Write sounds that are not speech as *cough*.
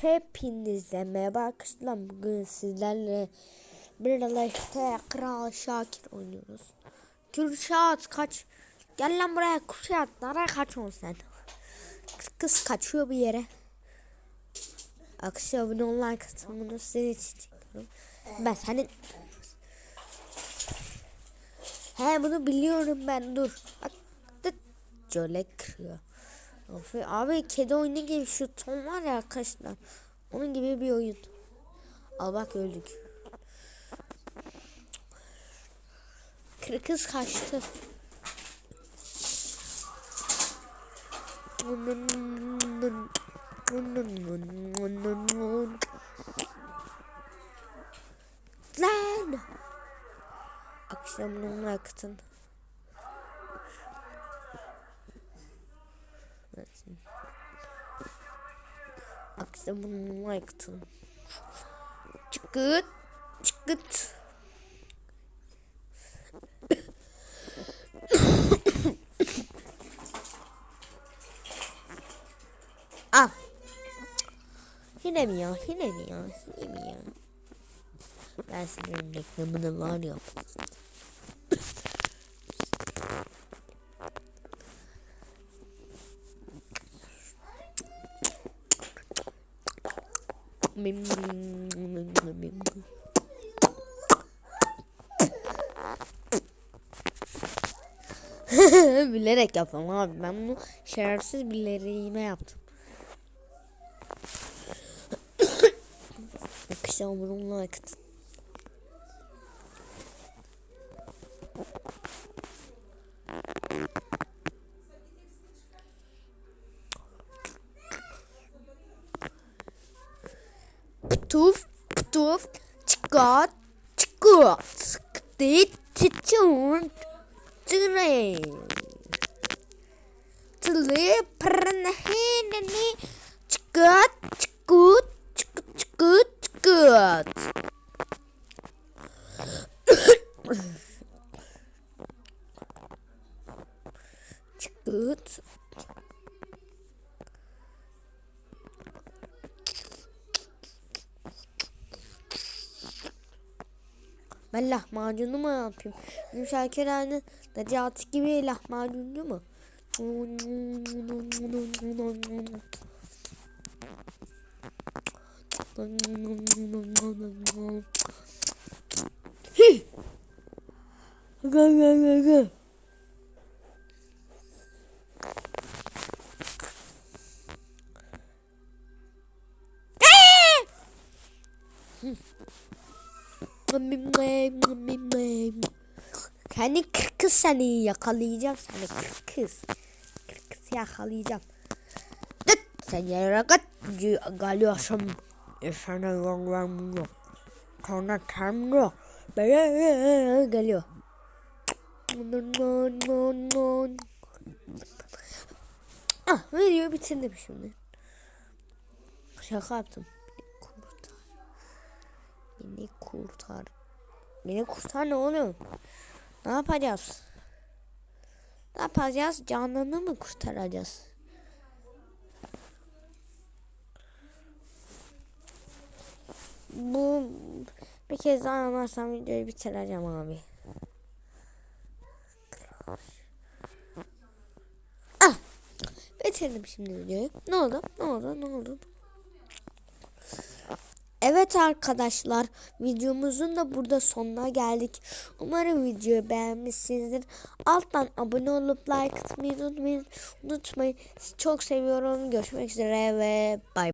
Hepinize merhaba arkadaşlar. Bugün sizlerle birlikte Kral Şakir oynuyoruz. Kürşat kaç. Gel lan buraya Kürşat. Nereye kaçıyorsun sen? Kız kaçıyor bir yere. Akşam abone online katılımını senin için çekiyorum. Ben senin... He bunu biliyorum ben dur. Bak. Şöyle kırıyor. Of, abi kedi oyunu gibi şu ton var ya arkadaşlar. Onun gibi bir oyun. Al bak öldük. Kız kaçtı. Lan! Akşamın akıtın. Akşamın akıtın. Çıkıt. Çıkıt. Al. Yine mi ya? Yine mi ya? Yine mi ya? Ben senin reklamını var ya. *laughs* bilerek yaptım abi. Ben bunu şerefsiz bileğime yaptım. *coughs* Akşam bununla akıtın. Çıkat, çıkat, dit, titun, tüne. Tüle, pranahini, çıkat, çıkut, çıkut, çıkut, çıkut. *coughs* Çıkut. Ben lahmacunu mu yapayım? Bizim Şakir'in Necati gibi lahmacuncu mu? Gel gel gel gel. Kendi kız seni yakalayacağım seni kız. Kız yakalayacağım. Dıt sen yere kat geliyorsun. Sana yol vermiyor. Sana tanrı. Böyle geliyor. Ah videoyu bitirdim şimdi. Şaka yaptım. Beni kurtar. Beni kurtar ne oğlum? Ne yapacağız? Ne yapacağız? Canını mı kurtaracağız? Bu bir kez daha anlarsam videoyu bitireceğim abi. Ah! Bitirdim şimdi videoyu. Ne oldu? Ne oldu? Ne oldu? Evet arkadaşlar videomuzun da burada sonuna geldik. Umarım videoyu beğenmişsinizdir. Alttan abone olup like atmayı unutmayın. Unutmayın. Sizi çok seviyorum. Görüşmek üzere ve bay